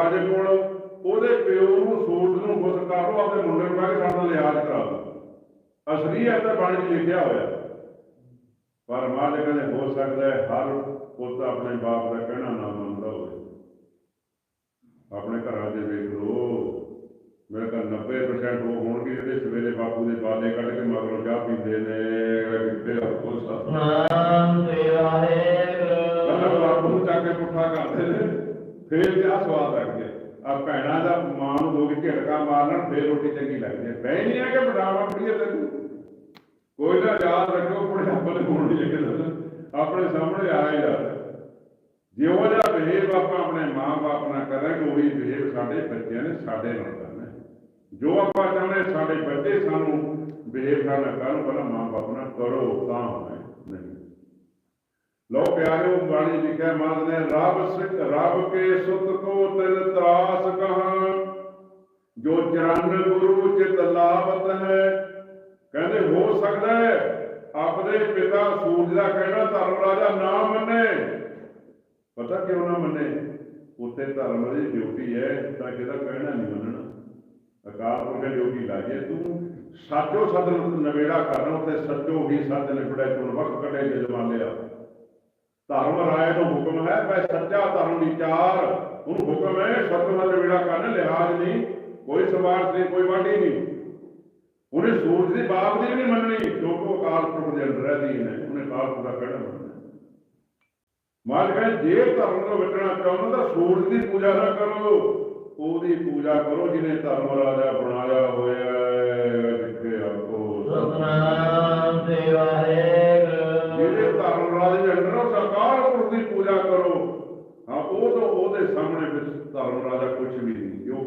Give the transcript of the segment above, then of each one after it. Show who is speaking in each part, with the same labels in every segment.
Speaker 1: ਰਾਜੇ ਕੋਲ ਉਹਦੇ ਪਿਓ ਨੂੰ ਸੂਰਜ ਨੂੰ ਖੁਸ਼ ਕਰ ਲਓ ਆਪਣੇ ਮੁੰਡੇ ਨੂੰ ਕਹਿ ਕੇ ਸਾਡਾ ਲਿਹਾਜ਼ ਕਰਾ ਲਓ ਅਸਲੀ ਹੈ ਤਾਂ ਬਾਣੀ 'ਚ ਲਿਖਿਆ ਹੋਇਆ। ਪਰ ਮਾਲਕ ਕਹਿੰਦੇ ਹੋ ਸਕਦਾ ਹੈ ਹਰ ਪੁੱਤ ਆਪਣੇ ਬਾਪ ਦਾ ਕਹਿਣਾ ਨਾ ਮੰਨਦਾ ਹੋਵੇ। ਆਪਣੇ ਘਰਾਂ 'ਚ ਵੇਖ ਲਓ ਮੇਰੇ ਤਾਂ 90% ਉਹ ਹੋਣਗੇ ਜਿਹੜੇ ਸਵੇਰੇ ਬਾਪੂ ਦੇ ਬਾਲੇ ਕੱਢ ਕੇ ਮਗਰੋਂ ਚਾਹ ਪੀਂਦੇ ਨੇ ਕਿਤੇ ਆਪੋ ਸਭ
Speaker 2: ਨਾਮ ਤੇਰਾ ਹੈ
Speaker 1: ਪਹਿਲਾਂ ਬਾਪੂ ਨੂੰ ਚੱਕ ਕੇ ਪੁੱਠਾ ਕਰਦੇ ਨੇ ਫੇਰ ਤੇ ਆ ਸਵਾਦ ਲੱਗਦੇ ਆ ਭੈਣਾਂ ਦਾ ਮਾਂ ਨੂੰ ਦੋ ਝਟਕਾ ਮਾਰਨ ਫੇਰ ਰੋਟੀ ਚੰਗੀ ਲੱਗਦੀ ਹੈ। ਬਹਿ ਨਹੀਂ ਆ ਕਿ ਬਟਾਵਾ ਪੜੀਏ ਤੈਨੂੰ। ਕੋਈ ਨਾ ਯਾਦ ਰੱਖੋ ਆਪਣੇ ਆਪਣੇ ਹੋਣ ਨਹੀਂ ਆਪਣੇ ਸਾਹਮਣੇ ਆਏਗਾ ਜੇ। ਉਹ ਜਿਉਂ ਜਿਹਾ ਬਿਹੇਵ ਆਪਾਂ ਆਪਣੇ ਮਾਂ-ਬਾਪ ਨਾਲ ਕਰਾਂਗੇ, ਉਹੀ ਬਿਹੇਵ ਸਾਡੇ ਬੱਚਿਆਂ ਨੇ ਸਾਡੇ ਨਾਲ ਕਰਨਾ ਜੋ ਆਪਾਂ ਚਾਹੁੰਦੇ ਸਾਡੇ ਬੱਚੇ ਸਾਨੂੰ ਬਿਹੇਵ ਕਰਨਾ ਕਰਨ, ਪਹਿਲਾਂ ਮਾਂ-ਬਾਪ ਨਾਲ ਕਰੋ ਤਾਂ ਨਹੀਂ। ਲੋ ਪਿਆਰਿਓ, ਬਾਣੀ ਲਿਖਿਆ ਮਾਨ ਨੇ, ਰੱਬ ਸਿੱਖ, ਰੱਬ ਕੇ ਸੁਤ ਕੋ ਤਿਲ ਤਰਾਸ ਕਹਾਂ ਜੋ ਚਰਨ ਗੁਰੂ ਚਿਤ ਲਾਵਤ ਹੈ। ਕਹਿੰਦੇ, ਹੋ ਸਕਦਾ ਹੈ ਆਪਦੇ ਪਿਤਾ ਸੂਰਜ ਦਾ ਕਹਿਣਾ ਧਰਮ ਰਾਜਾ ਨਾ ਮੰਨੇ। ਪਤਾ ਕਿਉਂ ਨਾ ਮੰਨੇ? ਉੱਤੇ ਧਰਮ ਦੀ ਡਿਊਟੀ ਹੈ, ਤਾਂ ਕਿਹਦਾ ਕਹਿਣਾ ਨਹੀਂ ਮੰਨਣਾ? ਅਕਾਲ ਪੁਰਖ ਨੇ ਡਿਊਟੀ ਲਾਜੇ ਤੂੰ ਸਾਚੋ ਸਦ ਨਵੇੜਾ ਕਰਨਾ ਤੇ ਸੱਚੋ ਹੀ ਸੱਚ ਨਿਬੜੈ ਚੁਣ ਵਕਤ ਕੱਢੇ ਜਜਮਾਨੇ ਆ। ਧਰਮ ਰਾਏ ਨੂੰ ਹੁਕਮ ਹੈ, ਮੈਂ ਸੱਚਾ ਧਰਮ ਵਿਚਾਰ। ਉਹਨੂੰ ਹੁਕਮ ਹੈ ਸਤਿ ਨਾਲ ਨਵੇੜਾ ਕਰਨਾ ਲਿਹਾਜ਼ ਨਹੀਂ। ਕੋਈ ਸਵਾਰਥ ਨਹੀਂ, ਕੋਈ ਵਾਢੀ ਨਹੀਂ। ਉਹਨੇ ਸੂਰਜ ਦੀ ਬਾਪ ਦੀ ਵੀ ਮੰਨਣੀ। ਜੋ ਕੋ ਅਕਾਲ ਪੁਰਖ ਦੇ ਅੰਦਰ ਰਹਦੀ ਹੈ। ਉਹਨੇ ਅਕਾਲ ਪੁਰਖ ਦਾ ਕਹਿਣਾ ਮੰਨਣਾ। ਮਾਲਕ ਜੇ ਧਰਮ ਨੂੰ ਵਿਟਣਾ ਚਾਹੁੰਦਾ ਤਾਂ ਸੂਰਜ ਦੀ ਪੂਜਾ ਨਾ ਕਰੋ। ਉਹਦੀ ਪੂਜਾ ਕਰੋ, ਜਿਹਨੇ ਧਰਮ ਰਾਜਾ ਬਣਾਇਆ ਹੋਇਆ।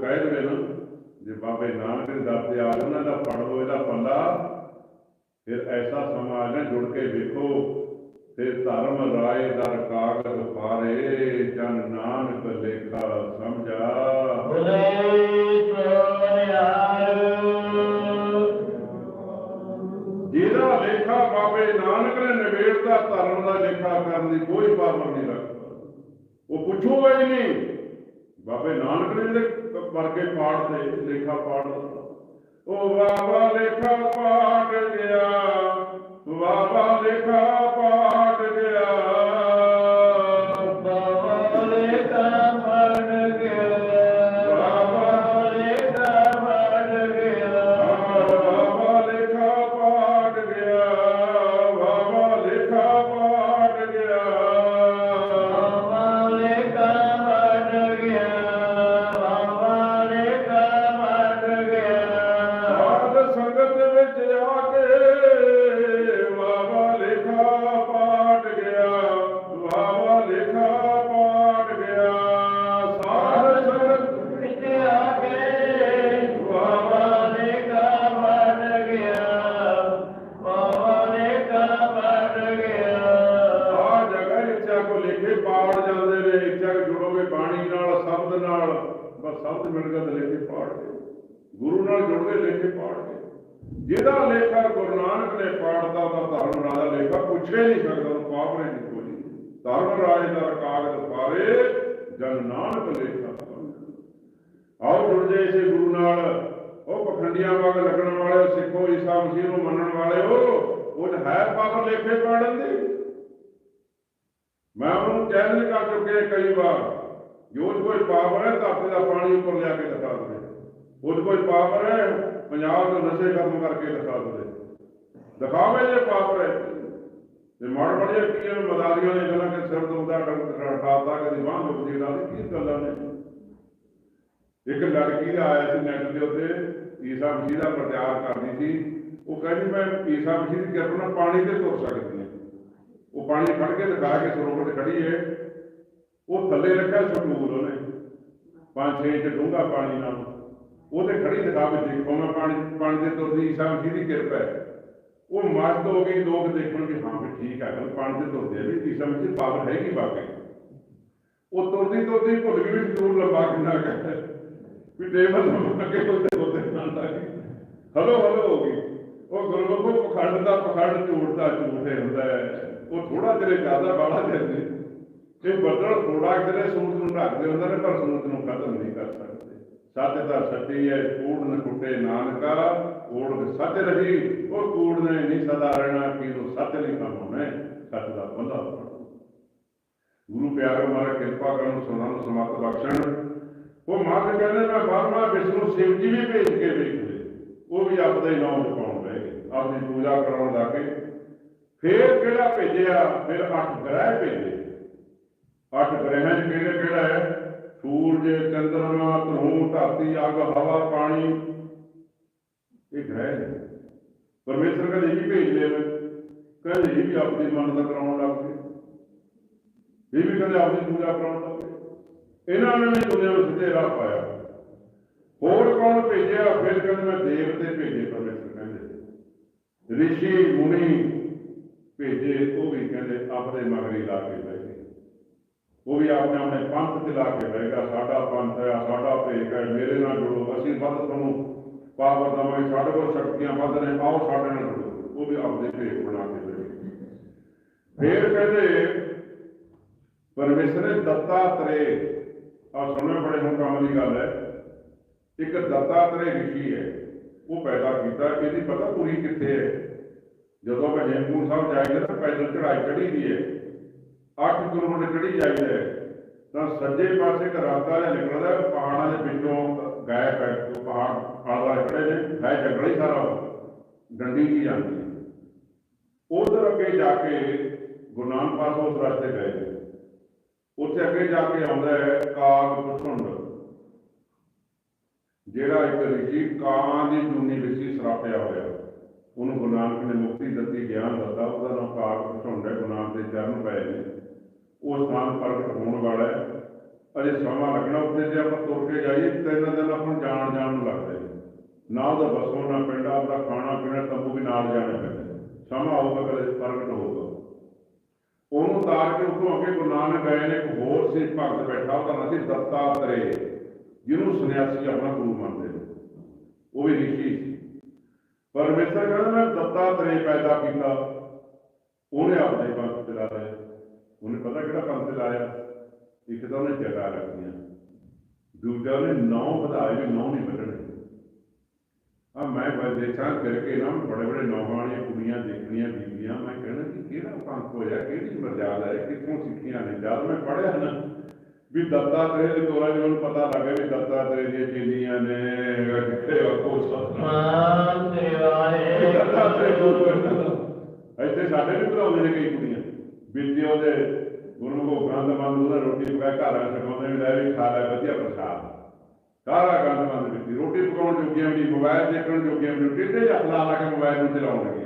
Speaker 1: ਕਹਿ ਦੇਵੇ ਨਾ ਜੇ ਬਾਬੇ ਨਾਨਕ ਦੇ ਦਰ ਤੇ ਆ ਉਹਨਾਂ ਦਾ ਫੜ ਲਓ ਇਹਦਾ ਪੱਲਾ। ਫਿਰ ਐਸਾ ਸਮਾਂ ਜਾਣਾ ਜੁੜ ਕੇ ਵੇਖੋ। ਤੇ ਧਰਮ ਰਾਏ ਦਰ ਕਾਗਜ਼ ਪਾਰੇ ਜਨ ਨਾਨਕ ਲੇਖਾ ਸਮਝਾ।
Speaker 2: ਬੁਲੇ ਸੋਨਿਆਰ
Speaker 1: ਜਿਹਦਾ ਲੇਖਾ ਬਾਬੇ ਨਾਨਕ ਨੇ ਨਿਬੇੜਦਾ ਧਰਮ ਦਾ ਲੇਖਾ ਕਰਨ ਦੀ ਕੋਈ ਪਾਵਰ ਨਹੀਂ ਰੱਖਦਾ। ਉਹ ਪੁੱਛੂਗਾ ਹੀ ਨਹੀਂ। ਬਾਬੇ ਨਾਨਕ ਨੇ ਜਿਹੜੇ ਵਰਗੇ ਪਾੜ ਤੇ ਲੇਖਾ ਪਾਠ ਉਹ ਬਾਬਾ ਲੇਖਾ ਪਾਠ ਗਿਆ ਬਾਬਾ ਲੇਖਾ
Speaker 2: ਪਾਠ ਕੇ
Speaker 1: ਪਾੜ ਗਏ ਜਿਹਦਾ ਲੇਖਾ ਗੁਰੂ ਨਾਨਕ ਨੇ ਪਾੜਦਾ ਤਾਂ ਧਰਮ ਰਾਜਾ ਲੇਖਾ ਪੁੱਛੇ ਨਹੀਂ ਸਕਦਾ ਉਹ ਪਾਪਰੇ ਨਹੀਂ ਕੋਈ ਧਰਮ ਰਾਜ ਦਾ ਕਾਗਜ਼ ਪਾਰੇ ਜਨ ਨਾਨਕ ਲੇਖਾ ਆਓ ਜੁੜ ਇਸੇ ਗੁਰੂ ਨਾਲ। ਉਹ ਪਖੰਡੀਆਂ ਵਾਂਗ ਲੱਗਣ ਵਾਲੇ ਸਿੱਖੋ, ਈਸਾ ਮਸੀਹ ਨੂੰ ਮੰਨਣ ਵਾਲੇ ਹੋ। ਉਹ ਹੈ ਪਾਵਰ ਲੇਖੇ ਪਾੜਨ ਦੇ। ਮੈਂ ਉਹਨੂੰ ਚੈਲੰਜ ਕਰ ਚੁੱਕਿਆ ਕਈ ਵਾਰ। ਜੋ ਕੋਈ ਪਾਵਰ ਹੈ, ਧਰਤੀ ਦਾ ਪਾਣੀ ਉੱਪਰ ਲਿਆ ਕੇ ਦਿਖਾ ਦੇ ਉਹ ਕੋਈ ਪਾਵਰ ਹੈ ਪੰਜਾਬ ਨੂੰ ਨਸ਼ੇ ਖਤਮ ਕਰਕੇ ਦਿਖਾ ਦੇ ਦਿਖਾਵੇ ਜੇ ਪਾਵਰ ਹੈ ਤੇ ਮਾੜ ਮੜੀਆਂ ਕੀਆਂ ਮਦਾਰੀਆਂ ਨੇ ਗੱਲਾਂ ਕਿ ਸਿਰ ਦੁਖਦਾ ਡਾਕਟਰ ਠਾਤਾ ਕਦੀ ਬਾਂਹ ਦੁਖਦੀ ਦਾ ਕੀ ਗੱਲਾਂ ਨੇ? ਇੱਕ ਲੜਕੀ ਦਾ ਆਇਆ ਸੀ ਨੈਟ ਦੇ ਉੱਤੇ, ਈਸਾ ਮਸੀਹ ਦਾ ਪ੍ਰਚਾਰ ਕਰਦੀ ਸੀ। ਉਹ ਕਹਿੰਦੀ, ਮੈਂ ਈਸਾ ਮਸੀਹ ਦੀ ਕਿਰਪਾ ਨਾਲ ਪਾਣੀ ਤੇ ਤੁਰ ਸਕਦੀ ਹਾਂ। ਉਹ ਪਾਣੀ ਫੜ ਕੇ ਲਗਾ ਕੇ ਸਰੋਵਰ ਤੇ ਖੜੀ ਹੈ ਉਹ ਥੱਲੇ ਰੱਖਿਆ ਸਟੂਲ ਉਹਨੇ। 5-6 ਇੰਚ ਡੂੰਘਾ ਪਾਣੀ ਨਾਲ। ਉਹਦੇ ਖੜੀ ਦਿਖਾ ਵੀ ਦੇਖੋ ਪਾਣੀ ਪਾਣੀ ਦੇ ਤੁਰਦੀ ਈਸਾ ਮਸੀਹ ਦੀ ਕਿਰਪਾ ਹੈ। ਉਹ ਮਸਤ ਹੋ ਗਈ ਲੋਕ ਦੇਖਣ ਕਿ ਹਾਂ ਵੀ ਠੀਕ ਹੈ ਗੱਲ ਪਾਣੀ ਤੇ ਤੁਰਦੇ ਵੀ ਈਸਾ ਮਸੀਹ ਪਾਵਰ ਹੈਗੀ ਵਾਕਈ ਉਹ ਤੁਰਦੀ ਤੁਰਦੀ ਭੁੱਲ ਗਈ ਵੀ ਸਟੂਲ ਲੰਬਾ ਕਿੰਨਾ ਹੈ। ਵੀ ਟੇਬਲ ਲੰਬਾ ਉੱਤੇ ਉੱਤੇ ਨਾਲ ਲੱਗੀ ਹਲੋ ਹਲੋ ਹੋ ਗਈ। ਉਹ ਗੁਰਮੁਖੋ ਪਖੰਡ ਦਾ ਪਖੰਡ, ਝੂਠ ਦਾ ਝੂਠੇ ਹੁੰਦਾ ਹੈ। ਉਹ ਥੋੜਾ ਚਿਰ ਜ਼ਿਆਦਾ ਬਾਲਾ ਚਿਰ ਇਹ ਬੱਦਲ ਥੋੜਾ ਕਿਤੇ ਸੂਰਜ ਨੂੰ ਢੱਕਦੇ ਹੁੰਦੇ ਨੇ, ਪਰ ਸੂਰਜ ਨੂੰ ਖਤਮ ਨਹੀਂ ਕਰ ਸਕਦੇ। ਸੱਚ ਦਾ ਸੱਚੀ ਹੈ, ਕੂੜ ਨ ਟੁੱਟੇ ਨਾਨਕਾ, ਕੂੜ ਸੱਚ ਰਹੀ, ਉਹ ਕੂੜ ਨੇ ਨਹੀਂ ਸਦਾ ਰਹਿਣਾ, ਕਿ ਉਹ ਸੱਚ ਨਹੀਂ ਕੰਮ ਸੱਚ ਦਾ ਬੰਦਾ ਗੁਰੂ ਪਿਆਰੇ ਮਾਰਾ ਕਿਰਪਾ ਕਰਨ ਸੁਣਨ ਨੂੰ ਸਮਤ ਬਖਸ਼ਣ। ਉਹ ਮਾਤ ਕਹਿੰਦੇ, ਮੈਂ ਬਾਰਮਾ ਵਿਸ਼ਨੂੰ ਸ਼ਿਵ ਜੀ ਵੀ ਭੇਜ ਕੇ ਵੇਖਦੇ। ਉਹ ਵੀ ਆਪਦੇ ਨਾਮ ਜਪਾਉਣ ਬਹਿ ਗਏ, ਆਪਦੀ ਪੂਜਾ ਕਰਾਉਣ ਲੱਗੇ ਫੇਰ ਕਿਹੜਾ ਭੇਜਿਆ? ਫਿਰ ਅੱਠ ਗ੍ਰਹਿ ਭੇਜੇ। ਅੱਠ ਗ੍ਰਹਿਆਂ 'ਚ ਕਿਹੜੇ ਕਿਹੜਾ ਹੈ? ਸੂਰਜ, ਚੰਦਰਮਾ ਧਰੂ ਧਰਤੀ, ਅੱਗ, ਹਵਾ, ਪਾਣੀ। ਇਹ ਗ੍ਰਹਿ ਨੇ ਪਰਮੇਸ਼ਰ ਕਹਿੰਦੇ ਇਹ ਵੀ ਭੇਜ ਕਹਿੰਦੇ ਇਹ ਵੀ ਆਪਣੀ ਮੰਨਤ ਕਰਾਉਣ ਲੱਗ ਪਏ ਇਹ ਵੀ ਕਹਿੰਦੇ ਆਪਣੀ ਪੂਜਾ ਕਰਾਉਣ ਲੱਗ ਪਏ ਇਹਨਾਂ ਨੇ ਵੀ ਦੁਨੀਆ ਨੂੰ ਸਿੱਧੇ ਰਾਹ ਪਾਇਆ। ਹੋਰ ਕੌਣ ਭੇਜਿਆ? ਫਿਰ ਕਹਿੰਦੇ ਮੈਂ ਦੇਵਤੇ ਭੇਜੇ, ਪਰਮੇਸ਼ਰ ਕਹਿੰਦੇ। ਰਿਸ਼ੀ, ਮੁਨੀ ਭੇਜੇ, ਉਹ ਵੀ ਕਹਿੰਦੇ ਆਪਦੇ ਮਗਰੀ ਲਾ ਕੇ ਬਹਿ ਗਏ। ਉਹ ਵੀ ਆਪਣੇ ਆਪਣੇ ਪੰਥ ਤੇ ਲਾ ਕੇ ਬਹਿਗਾ ਸਾਡਾ ਪੰਥ ਹੈ ਸਾਡਾ ਭੇਗ ਹੈ ਮੇਰੇ ਨਾਲ ਜੁੜੋ, ਅਸੀਂ ਵੱਧ ਤੁਹਾਨੂੰ ਪਾਵਰ ਦਵਾਂਗੇ, ਸਾਡੇ ਕੋਲ ਸ਼ਕਤੀਆਂ ਵੱਧ ਨੇ, ਆਓ ਸਾਡੇ ਨਾਲ ਜੁੜੋ। ਉਹ ਵੀ ਆਪਦੇ ਭੇਗ ਬਣਾ ਕੇ ਬਹਿ ਫੇਰ ਕਹਿੰਦੇ, ਪਰਮੇਸ਼ਰ ਨੇ ਦੱਤਾਤਰੇ ਆ ਸੁਣਨੇ ਬੜੇ ਹੁਣ ਕੰਮ ਦੀ ਗੱਲ ਹੈ, ਇੱਕ ਦੱਤਾਤਰੇ ਰਿਸ਼ੀ ਹੈ, ਉਹ ਪੈਦਾ ਕੀਤਾ, ਇਹਦੀ ਪਤਾ ਪੂਰੀ ਕਿੱਥੇ ਹੈ? ਜਦੋਂ ਮੈਂ ਹੇਮਕੁੰਟ ਸਾਹਿਬ ਜਾਈਦਾ ਤਾਂ ਪੈਦਲ ਚੜਾਈ ਚੜੀ ਦੀ ਹੈ। 8 ਕਿਲੋਮੀਟਰ ਚੜੀ ਜਾਈਦਾ ਹੈ? ਤਾਂ ਸੱਜੇ ਪਾਸੇ ਇੱਕ ਰਸਤਾ ਜਿਹਾ ਨਿਕਲਦਾ ਹੈ, ਪਹਾੜਾਂ ਦੇ ਵਿੱਚੋਂ ਗਾਇਬ ਹੈ ਉਹ ਪਹਾੜ ਆਲਾ ਖੜੇ ਨੇ ਹੈ ਜੰਗਲ ਹੀ ਸਾਰਾ ਡੰਡੀ ਕੀ ਜਾਂਦੀ ਹੈ ਉਧਰ ਅੱਗੇ ਜਾ ਕੇ ਗੁਰੂ ਨਾਨਕ ਪਾਸੋਂ ਉਸ ਰਸਤੇ ਗਏ। ਉੱਥੇ ਅੱਗੇ ਜਾ ਕੇ ਆਉਂਦਾ ਹੈ ਕਾਗ ਪੁਛੁੰਡ ਜਿਹੜਾ ਇੱਕ ਰਿਸ਼ੀ ਕਾਂ ਦੀ ਜੂਨੀ ਵਿੱਚ ਹੀ ਸਰਾਪਿਆ ਹੋਇਆ। ਉਹਨੂੰ ਗੁਰੂ ਨਾਨਕ ਨੇ ਮੁਕਤੀ ਦਿੱਤੀ ਗਿਆਨ ਦਿੱਤਾ। ਉਹਦਾ ਨਾਮ ਕਾਗ ਪੁਛੁੰਡ ਹੈ। ਗੁਰੂ ਨਾਨਕ ਦੇ ਚਰਨ ਪਏ ਨੇ। ਉਹ ਸਥਾਨ ਪ੍ਰਗਟ ਹੋਣ ਵਾਲਾ ਹੈ। ਅਜੇ ਸਮਾਂ ਲੱਗਣਾ ਉੱਥੇ ਜੇ ਆਪਾਂ ਤੁਰ ਕੇ ਜਾਈਏ, ਤਿੰਨ ਦਿਨ ਆਪਾਂ ਜਾਣ ਜਾਣ ਨੂੰ ਲੱਗਦੇ ਨਾ। ਉਹਦਾ ਬਸੋਂ ਨਾ ਪਿੰਡ ਆਪਦਾ ਖਾਣਾ ਪੀਣਾ ਤੰਬੂ ਵੀ ਨਾਲ ਜਾਣਾ ਪੈਂਦਾ। ਸਮਾਂ ਆਊਗਾ, ਕਦੇ ਪ੍ਰਗਟ ਹੋਊਗਾ। ਉਹਨੂੰ ਤਾਰ ਕੇ ਉੱਥੋਂ ਅੱਗੇ ਗੁਰੂ ਨਾਨਕ ਗਏ ਨੇ, ਇੱਕ ਹੋਰ ਸੀ, ਭਗਤ ਬੈਠਾ, ਉਹਦਾ ਨਾਂ ਸੀ ਦੱਤਾਤਰੇ ਜਿਹਨੂੰ ਸੁਨਿਆਸੀ ਆਪਣਾ ਗੁਰੂ ਮੰਨਦੇ ਨੇ। ਉਹ ਵੀ ਰਿਸ਼ੀ ਸੀ। ਪਰਮੇਸ਼ਰ ਕਹਿੰਦਾ, ਮੈਂ ਦੱਤਾਤਰੇ ਪੈਦਾ ਕੀਤਾ। ਉਹਨੇ ਆਪਣੇ ਪੰਥ ਤੇ ਲਾ ਪਤਾ ਕਿਹੜਾ ਪੰਥ ਤੇ ਲਾਇਆ? ਇੱਕ ਤਾਂ ਉਹਨੇ ਜਗਾ ਰੱਖੀਆਂ। ਦੂਜਾ ਉਹਨੇ ਨੌ ਵਧਾਏ ਵੀ ਨੌ ਨਹੀਂ ਵੱਢਣੇ। ਆ ਮੈਂ ਵਿਦੇਸ਼ਾਂ ਫਿਰ ਕੇ ਨਾ ਬੜੇ ਬੜੇ ਨੌਹਾਂ ਵਾਲੀਆਂ ਕੁੜੀਆਂ ਦੇਖਣੀਆਂ ਬੀਬੀਆਂ ਮੈਂ ਕਹਿਣਾ ਕਿ ਕਿਹੜਾ ਪੰਥ ਹੋਇਆ ਕਿਹੜੀ ਮਰਜ਼ਾਦਾ ਹੈ ਕਿੱਥੋਂ ਸਿੱਖੀਆਂ ਨੇ? ਜਦ ਮੈਂ ਪੜ੍ਹਿਆ ਨਾ ਵੀ ਦੱਤਾ ਤੇਰੇ ਦੇ ਕੋਲ ਜਦੋਂ ਪਤਾ ਲੱਗਾ ਵੀ ਦੱਤਾ ਤੇਰੇ ਦੀਆਂ ਚੇਲੀਆਂ ਨੇ ਕਿੱਥੇ ਉਹ ਸਤਨਾਮ ਦੱਤਾ ਤੇਰੇ ਕੋਲ। ਇੱਥੇ ਸਾਡੇ ਵੀ ਭਰਾਉਂਦੇ ਨੇ ਕਈ ਕੁੜੀਆਂ। ਬੀਬੀ ਉਹਦੇ ਗੁਰਮੁਖੋ ਗੰਦ ਉਹਦਾ ਰੋਟੀ ਪਕਾ ਘਰ ਆ ਸਿਖਾਉਂਦੇ ਵੀ ਲੈ ਵੀ ਖਾ ਲੈ, ਵਧੀਆ ਪ੍ਰਸ਼ਾਦ। ਸਾਰਾ ਗੰਦ ਵਿੱਚ ਰੋਟੀ ਪਕਾਉਣ ਜੋਗੀਆਂ ਵੀ ਮੋਬਾਈਲ ਦੇਖਣ ਜੋਗੀਆਂ ਵੀ ਟਿੱਡੇ ਹੱਥ ਲਾ ਲਾ ਕੇ ਮੋਬਾਈਲ ਨੂੰ ਚਲਾਉਣ ਲੱਗੇ।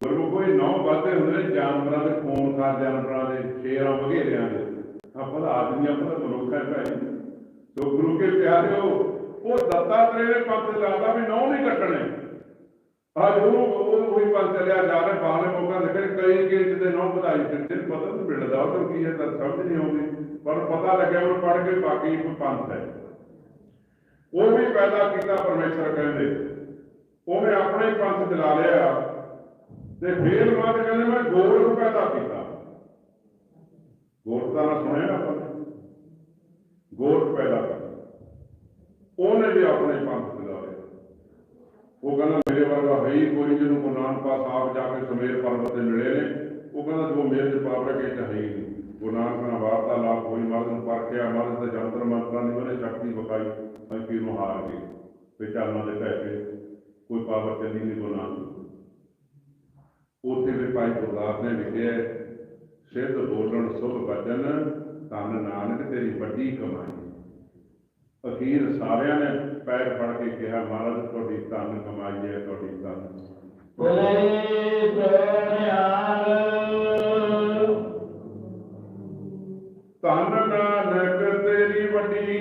Speaker 1: ਗੁਰਮੁਖੋ, ਇਹ ਨੌ ਬਾਤੇ ਹੁੰਦੇ ਨੇ ਜਾਨਵਰਾਂ ਦੇ ਖੂਨ ਖਾਰ ਜਾਨਵਰਾਂ ਦੇ, ਸ਼ੇਰਾਂ ਵਗੇਰਿਆਂ ਦੇ। ਆਪਾਂ ਆਦਮੀਆਂ ਆਪਾਂ ਤਾਂ ਭਾਈ। ਸੋ ਗੁਰੂ ਕੇ ਪਿਆਰਿਓ, ਉਹ ਦੱਤਾਤਰੇ ਨੇ ਪੰਥ ਲਾਦਾ ਵੀ ਨੌ ਅੱਜ ਉਹ ਉਹ ਉਹੀ ਪੰਥ ਚੱਲਿਆ, ਜਾ ਰਿਹਾ ਬਾਹਲੇ ਮੌਕਾ ਦੇ ਕਈ ਗੇਟ ਦੇ ਨੌ ਵਧਾਈ ਫਿਰਦੇ ਪਤਾ ਨਹੀਂ ਮਿਲਦਾ ਉਹ ਕੀ ਹੈ, ਤਾਂ ਸਮਝ ਨਹੀਂ ਆਉਂਦੀ। ਪਰ ਪਤਾ ਲੱਗਿਆ ਉਹ ਪੜ੍ਹ ਕੇ ਬਾਕੀ ਕੋਈ ਪੰਥ ਹੈ। ਉਹ ਵੀ ਪੈਦਾ ਕੀਤਾ ਪਰਮੇਸ਼ਰ ਕਹਿੰਦੇ। ਉਹਨੇ ਆਪਣੇ ਪੰਥ ਚਲਾ ਲਿਆ ਤੇ ਫੇਰ ਮਾਤ ਕਹਿੰਦੇ ਮੈਂ ਗੋਲ ਨੂੰ ਪੈਦਾ ਕੀਤਾ। ਗੋਲ ਦਾ ਨਾ ਸੁਣਿਆ ਆਪਾਂ ਨੇ? ਗੋਲ ਪੈਦਾ ਕੀਤਾ। ਉਹਨੇ ਵੀ ਆਪਣੇ ਪੰਥ ਉਹ ਕਹਿੰਦਾ ਮੇਰੇ ਵਰਗਾ ਹੈ ਹੀ ਕੋਈ ਜਿਹਨੂੰ ਗੁਰੂ ਨਾਨਕ ਪਾਸ ਆਪ ਜਾ ਕੇ ਸਮੇਰ ਪਰਬਤ ਤੇ ਮਿਲੇ ਨੇ। ਉਹ ਕਹਿੰਦਾ ਜੋ ਮੇਰੇ ਚ ਪਾਵਰ ਕੇ ਹੈ ਹੀ ਨਹੀਂ। ਗੁਰੂ ਨਾਨਕ ਨਾਲ ਵਾਰਤਾਲਾਪ ਹੋਈ ਮਰਦ ਨੂੰ ਪਰਖਿਆ ਮਰਦ ਦੇ ਜੰਤਰ ਮੰਤਰਾਂ ਦੀ ਉਹਨੇ ਸ਼ਕਤੀ ਵਿਖਾਈ, ਮੈਂ ਪੀਰ ਨੂੰ ਹਾਰ ਗਈ। ਦੇ ਪੈ ਕੇ ਕੋਈ ਪਾਵਰ ਚੱਲੀ ਨਹੀਂ ਗੁਰੂ ਨਾਨਕ ਉੱਥੇ ਵੀ ਭਾਈ ਗੁਰਦਾਸ ਨੇ ਲਿਖਿਆ ਸਿੱਧ ਬੋਲਣ ਸੁਭ ਬਚਨ ਤਨ ਨਾਨਕ ਤੇਰੀ ਵੱਡੀ ਕਮਾਈ। ਅਖੀਰ ਸਾਰਿਆਂ ਨੇ ਪੈਰ ਫੜ ਕੇ ਕਿਹਾ ਮਹਾਰਾਜ ਤੁਹਾਡੀ ਤਨ ਕਮਾਈ ਹੈ ਤੁਹਾਡੀ ਤਨ
Speaker 2: ਬੋਲੇ ਤਨ ਨਾ